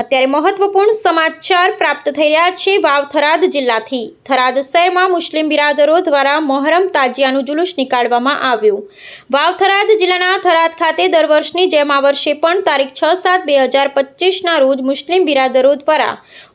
અત્યારે મહત્વપૂર્ણ સમાચાર પ્રાપ્ત થઈ રહ્યા છે વાવ થરાદ જિલ્લાથી. થરાદ શહેરમાં મુસ્લિમ બિરાદરો દ્વારા મોહરમ તાજિયાનું જુલુસ નીકાળવામાં આવ્યું. વાવ થરાદ જિલ્લાના થરાદ ખાતે દર વર્ષની જેમ આ વર્ષે પણ તારીખ છ સાત બે હજાર પચીસના રોજ મુસ્લિમ બિરાદરો દ્વારા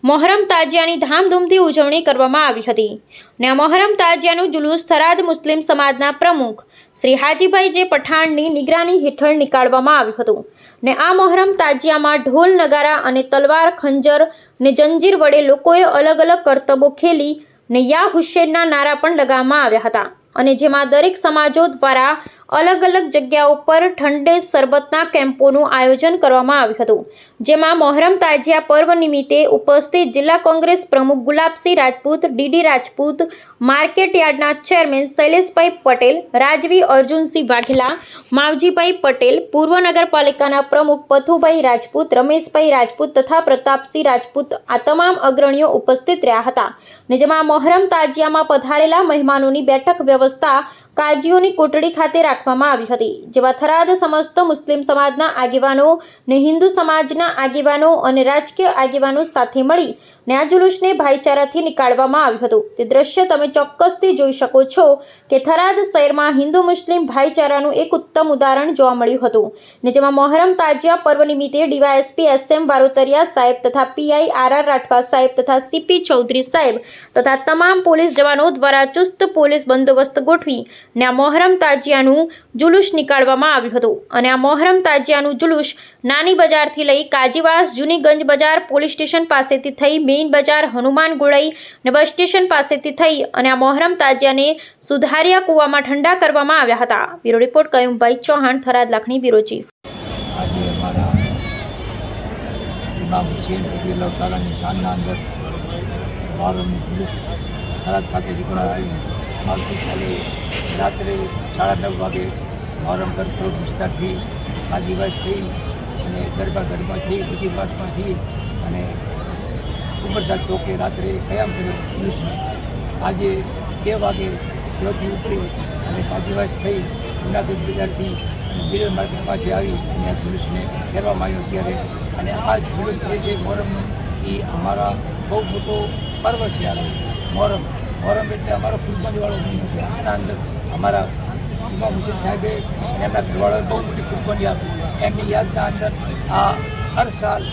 મોહરમ તાજિયાની ધામધૂમથી ઉજવણી કરવામાં આવી હતી. ને મોહરમ તાજિયાનું જુલુસ થરાદ મુસ્લિમ સમાજના પ્રમુખ શ્રી હાજીભાઈ જે પઠાણની નિગરાની હેઠળ નીકાળવામાં આવ્યું હતું. ને આ મોહરમ તાજિયામાં ઢોલ, નગારા અને તલવાર, ખંજર ને જંજીર વડે લોકોએ અલગ અલગ કરતબો ખેલી ને યા હુસેનના નારા પણ લગાવવામાં આવ્યા હતા. અને જેમાં દરેક સમાજો દ્વારા અલગ અલગ જગ્યાઓ પર ઠંડે શરબતના કેમ્પોનું આયોજન કરવામાં આવ્યું હતું, જેમાં મોહરમ તાજિયા પર્વ નિમિત્તે ઉપસ્થિત જિલ્લા કોંગ્રેસ પ્રમુખ ગુલાબસિંહ રાજપૂત, ડીડી રાજપૂત માર્કેટ યાર્ડના ચેરમેન શૈલેષભાઈ પટેલ, રાજવી અર્જુનસિંહ વાઘેલા, માવજીભાઈ પટેલ, પૂર્વ નગરપાલિકાના પ્રમુખ પથુભાઈ રાજપૂત, રમેશભાઈ રાજપૂત તથા પ્રતાપસિંહ રાજપૂત આ તમામ અગ્રણીઓ ઉપસ્થિત રહ્યા હતા, ને જેમાં મોહરમ તાજિયામાં પધારેલા મહેમાનોની બેઠક વ્યવસ્થા, કાજીઓની કોટડી ખાતે રાખવામાં આવી હતી, જેમાં થરાદ સમસ્ત મુસ્લિમ સમાજના આગેવાનો, ને હિન્દુ સમાજના આગેવાનો અને રાજકીય આગેવાનો સાથે મળી ને આ જુલુસને ભાઈચારાથી નીકાળવામાં આવ્યું હતું. તે દ્રશ્ય તમે ચોક્કસથી જોઈ શકો છો કે થરાદ શહેરમાં હિન્દુ મુસ્લિમ ભાઈચારાનું એક ઉત્તમ ઉદાહરણ જોવા મળ્યું હતું, ને જેમાં મોહરમ તાજિયા પર્વ નિમિત્તે ડીવાયએસપી એસ એમ વારોતરિયા સાહેબ તથા પીઆઈ આર આર રાઠવા સાહેબ તથા સીપી ચૌધરી સાહેબ તથા તમામ પોલીસ જવાનો દ્વારા ચુસ્ત પોલીસ બંદોબસ્ત ગોઠવી ને મોહરમ તાજિયાનું જુલુસ નીકાળવામાં આવ્યું હતું અને આ મોહરમ તાજિયાનું જુલુસ નાની બજારથી લઈ કાજીવાસ, જૂનીગંજ બજાર, પોલીસ સ્ટેશન પાસેથી થઈ મેઇન બજાર, હનુમાન ગોળાઈ ને બસ સ્ટેશન પાસેથી થઈ અને આ મોહરમ તાજિયાને સુધારિયા કૂવામાં ઠંડા કરવામાં આવ્યા હતા. Bureau report, Kayumbhai Chauhan, Tharad Lakhani, bureau chief. ખાતે આવતીકાલે રાત્રે સાડા નવ વાગે મહોરમ ગઢપુર વિસ્તારથી આદિવાસ થઈ અને ગરબા ગઢમાંથી બુદ્ધિવાસમાંથી અને ઉમરસાદ ચોકે રાત્રે કયામ કર્યો પોલીસને. આજે બે વાગે જ્યોતિ ઉપડી અને આદિવાસ થઈ જુનાગઢ બજારથી અને બિરલ માર્કેટ પાસે આવી અને આ જુલુસને ફેરવામાં આવ્યો ત્યારે. અને આ જુલુસ જે છે મોહરમનું એ અમારા બહુ મોટો પર્વ છે આ મોહરમ મોહરમ એટલે અમારો કુરબાનીવાળો મહિનો છે. એના અંદર અમારા ઇમામ હુસેન સાહેબે અને એમના ઘરવાળાએ બહુ મોટી કુરબાની આપી. એમની યાદના અંદર આ હર સાલ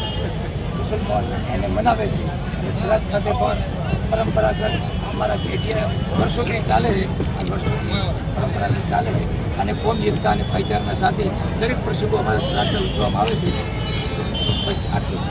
મુસલમાન એને મનાવે છે. અને ગુજરાત ખાતે પણ પરંપરાગત અમારા ઘેટિયા વર્ષોથી ચાલે છે. વર્ષોથી પરંપરાગત ચાલે છે. અને કોમ, એકતા અને ભાઈચારાના સાથે દરેક પ્રસંગો અમારા થરાદ ઉજવવામાં આવે છે. બસ આટલું.